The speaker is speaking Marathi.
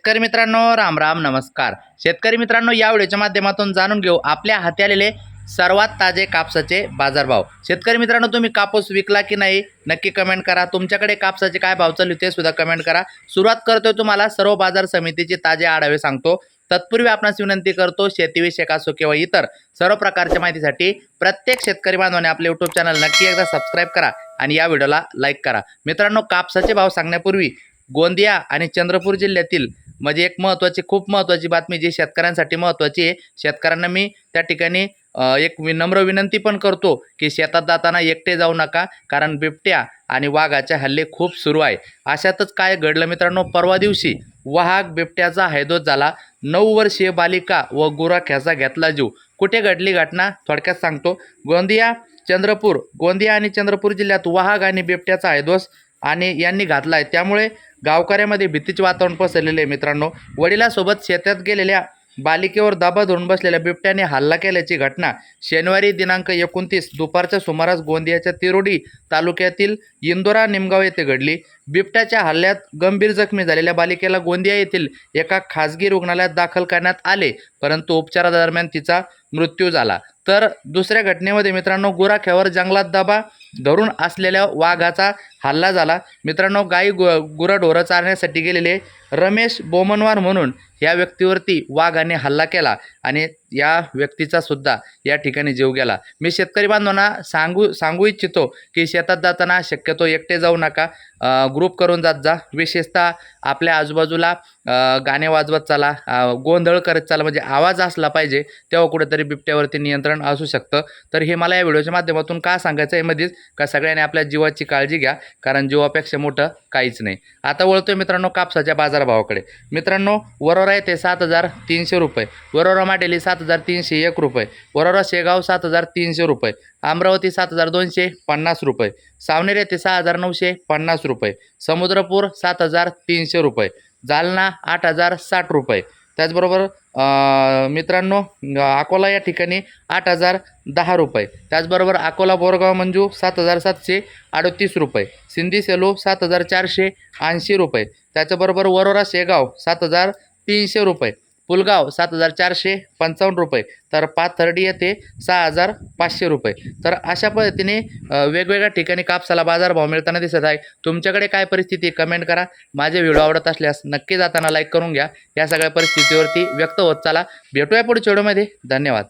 शेतकरी मित्रांनो राम राम नमस्कार. शेतकरी मित्रांनो या व्हिडिओच्या माध्यमातून जाणून घेऊ आपल्या हाती आलेले सर्वात ताजे कापसाचे बाजारभाव. शेतकरी मित्रांनो तुम्ही कापूस विकला की नाही नक्की कमेंट करा. तुमच्याकडे कापसाचे काय भाव चालू ते सुद्धा कमेंट करा. सुरुवात करतोय तुम्हाला सर्व बाजार समितीचे ताजे आढावे सांगतो. तत्पूर्वी आपणास विनंती करतो शेतीविषयक असो किंवा इतर सर्व प्रकारच्या माहितीसाठी प्रत्येक शेतकरी बांधवाने आपले यूट्यूब चॅनल नक्की एकदा सबस्क्राईब करा आणि या व्हिडिओला लाईक करा. मित्रांनो कापसाचे भाव सांगण्यापूर्वी गोंदिया आणि चंद्रपूर जिल्ह्यातील म्हणजे एक महत्त्वाची खूप महत्त्वाची बातमी जी शेतकऱ्यांसाठी महत्त्वाची आहे. शेतकऱ्यांना मी त्या ठिकाणी एक विनम्र विनंती पण करतो की शेतात जाताना एकटे जाऊ नका. कारण बिबट्या आणि वाघाचे हल्ले खूप सुरू आहे. अशातच काय घडलं मित्रांनो परवा दिवशी वाघ बिबट्याचा हैदोस झाला. नऊ वर्षीय बालिका व गुराख्याचा घेतला जीव. कुठे घडली घटना? थोडक्यात सांगतो. गोंदिया चंद्रपूर गोंदिया आणि चंद्रपूर जिल्ह्यात वाघ आणि बिबट्याचा हैदोस आणि यांनी घातला आहे त्यामुळे गावकऱ्यामध्ये भीतीचे वातावरण पसरलेले आहे मित्रांनो. वडिलासोबत शेतात गेलेल्या बालिकेवर दाबा धरून बसलेल्या बिबट्याने हल्ला केल्याची घटना शनिवारी दिनांक एकोणतीस दुपारच्या सुमारास गोंदियाच्या तिरोडी तालुक्यातील इंदोरा निमगाव येथे घडली. बिबट्याच्या हल्ल्यात गंभीर जखमी झालेल्या बालिकेला गोंदिया येथील एका खासगी रुग्णालयात दाखल करण्यात आले परंतु उपचारादरम्यान तिचा मृत्यू झाला. तर दुसऱ्या घटनेमध्ये मित्रांनो गुराख्यावर जंगलात दाबा धरून असलेल्या वाघाचा हल्ला झाला. मित्रांनो गाई गु गुरंढोरं चारण्यासाठी गेलेले रमेश बोमनवार म्हणून या व्यक्तीवरती वाघाने हल्ला केला आणि या व्यक्तीचा सुद्धा या ठिकाणी जीव गेला. मी शेतकरी बांधवांना सांगू सांगू इच्छितो की शेतात जाताना शक्यतो एकटे जाऊ नका. ग्रुप करून जात जा. विशेषतः आपल्या आजूबाजूला गाणे वाजवत चाला. गोंधळ करत चाला. म्हणजे आवाज असला पाहिजे तेव्हा कुठेतरी बिबट्यावरती नियंत्रण असू शकतं. तर हे मला या व्हिडिओच्या माध्यमातून का सांगायचं आहे मध्येच का सगळ्यांनी आपल्या जीवाची काळजी घ्या. कारण जीवापेक्षा मोठं काहीच नाही. आता वळतोय मित्रांनो कापसाच्या बाजारभावाकडे. मित्रांनो वरोरा येते सात हजार तीनशे रुपये. वरोरा माटेली सात हजार तीनशे एक रुपये. वरोरा शेगाव सात हजार तीनशे रुपये. अमरावती सात हजार दोनशे पन्नास रुपये. सावनेर येथे सहा हजार नऊशे पन्नास रुपये. समुद्रपूर सात हजार तीनशे रुपये. जालना आठ हजार साठ रुपये. त्याचबरोबर मित्रांनो अकोला या ठिकाणी आठ हजार दहा रुपये. त्याचबरोबर अकोला बोरगाव मंजू सात हजार सातशे अडतीस रुपये. सिंधी सेलू सात हजार चारशे ऐंशी रुपये. त्याच्याबरोबर वरोरा शेगाव सात हजार तीनशे रुपये. पुलगाव सात हजार चारशे पंचावन्न रुपये तर पाथर्डी येथे सहा हजार पाचशे रुपये. तर अशा पद्धतीने वेगवेगळ्या ठिकाणी कापसाला बाजारभाव मिळताना दिसत आहे. तुमच्याकडे काय परिस्थिती कमेंट करा. माझे व्हिडिओ आवडत असल्यास नक्की जाताना लाईक करून घ्या. या सगळ्या परिस्थितीवरती व्यक्त होत चला. भेटूया पुढच्या व्हिडिओमध्ये. धन्यवाद.